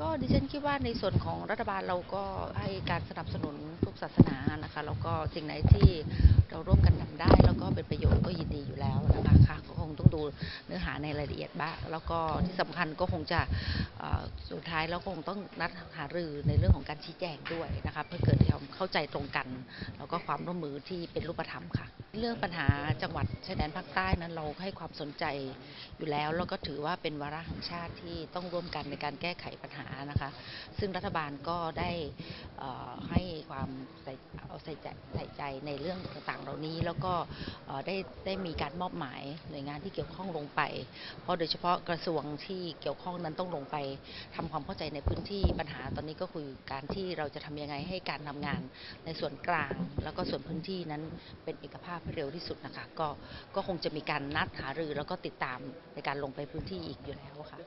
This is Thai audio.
ก็ดิฉันคิดว่าในส่วนของรัฐบาลเราก็ให้การสนับสนุนทุกศาสนานะคะแล้วก็สิ่งไหนที่เราร่วมกันทำได้ เนื้อหาในรายละเอียดบ้าง แล้วก็ที่สำคัญก็คงจะสุดท้ายแล้วคงต้องนัดหารือในเรื่องของการชี้แจงด้วยนะคะเพื่อเกิดความเข้าใจตรงกัน แล้วก็ความร่วมมือที่เป็นรูปธรรมค่ะ เรื่องปัญหาจังหวัดชายแดนภาคใต้นั้นเราให้ความสนใจอยู่แล้ว แล้วก็ถือว่าเป็นวาระแห่งชาติที่ต้องร่วมกันในการแก้ไขปัญหานะคะ ซึ่งรัฐบาลก็ได้ให้ ความใส่เอาใส่ใจใส่ใจในเรื่องต่างๆ เหล่านี้แล้วก็ได้ได้มีการมอบหมายหน่วยงานที่เกี่ยวข้องลงไป เพราะโดยเฉพาะกระทรวงที่เกี่ยวข้องนั้นต้องลงไปทำความเข้าใจในพื้นที่ปัญหาตอนนี้ก็คือการที่เราจะทำยังไงให้การทำงานในส่วนกลาง แล้วก็ส่วนพื้นที่นั้นเป็นเอกภาพเร็วที่สุดนะคะก็ก็คงจะมีการนัดหารือแล้วก็ติดตามในการลงไปพื้นที่อีกอยู่แล้วค่ะ